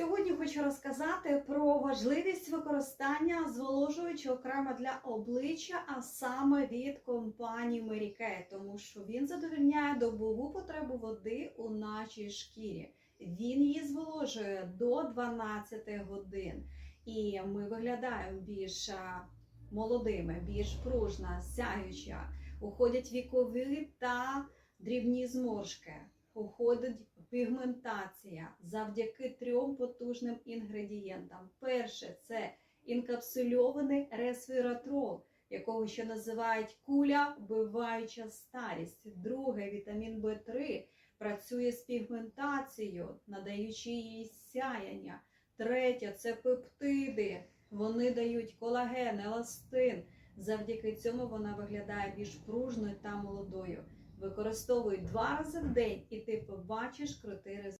Сьогодні хочу розказати про важливість використання зволожуючого крема для обличчя, а саме від компанії Mary тому що він задовольняє добову потребу води у нашій шкірі. Він її зволожує до 12 годин, і ми виглядаємо більш молодими, більш пружна, сяюча. Уходять вікові та дрібні зморшки. Уходить пігментація завдяки трьом потужним інгредієнтам. Перше це інкапсульований ресвератрол, якого ще називають куля вбиваюча старість. Друге, вітамін В3 працює з пігментацією, надаючи їй сяяння. Третє це пептиди. Вони дають колаген, еластин. Завдяки цьому вона виглядає більш пружною та молодою. Використовуй два рази в день, і ти побачиш крутий результат.